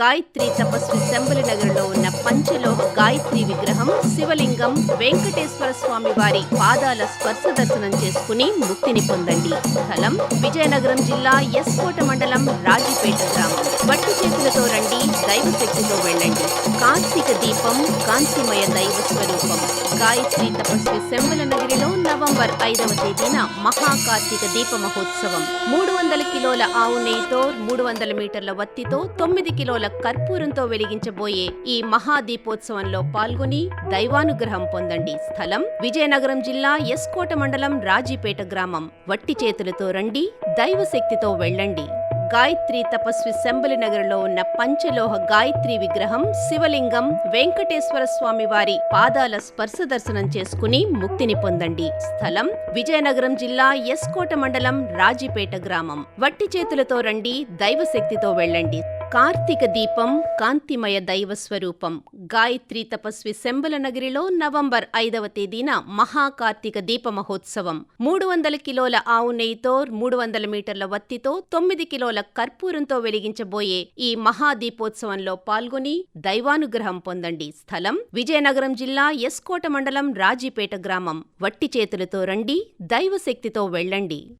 గాయత్రి తపస్వి శంబలి నగర్లో ఉన్న పంచలోహ గాయత్రి విగ్రహం శివలింగం వెంకటేశ్వర స్వామి వారి పాదాల స్పర్శ దర్శనం చేసుకుని ముక్తిని పొందండి. స్థలం విజయనగరం జిల్లా ఎస్కోట మండలం రాజీపేట దైవ శక్తితో వెళ్ళండి. కార్తీక దీపం కాంతిమయ దైవ స్వరూపం. గాయత్రి తపస్వి శంబల నగరిలో నవంబర్ ఐదవ తేదీన మహాకార్తీక దీప మహోత్సవం. మూడు వందల కిలోల ఆవు నెయ్యితో మూడు వందల మీటర్ల వత్తితో తొమ్మిది కిలోల కర్పూరంతో వెలిగించబోయే ఈ మహాదీపోత్సవంలో పాల్గొని దైవానుగ్రహం పొందండి. స్థలం విజయనగరం జిల్లా ఎస్కోట మండలం రాజీపేట గ్రామం. వట్టి చేతులతో రండి దైవ శక్తితో వెళ్ళండి. గాయత్రి తపస్వి శంబలి నగర్లో ఉన్న పంచలోహ గాయత్రి విగ్రహం శివలింగం వెంకటేశ్వర స్వామి వారి పాదాల స్పర్శ దర్శనం చేసుకుని ముక్తిని పొందండి. స్థలం విజయనగరం జిల్లా ఎస్కోట మండలం రాజీపేట గ్రామం. వట్టి చేతులతో రండి దైవ శక్తితో వెళ్ళండి. కార్తీక దీపం కాంతిమయ దైవ స్వరూపం. గాయత్రి తపస్వి శంబల నగరిలో నవంబర్ ఐదవ తేదీన మహాకార్తీక దీప మహోత్సవం మూడు వందల కిలోల ఆవు నెయ్యితో మూడు వందల మీటర్ల వత్తితో తొమ్మిది కిలోల కర్పూరంతో వెలిగించబోయే ఈ మహాదీపోత్సవంలో పాల్గొని దైవానుగ్రహం పొందండి స్థలం విజయనగరం జిల్లా ఎస్కోట మండలం రాజీపేట గ్రామం. వట్టి చేతులతో రండి దైవ శక్తితో వెళ్ళండి.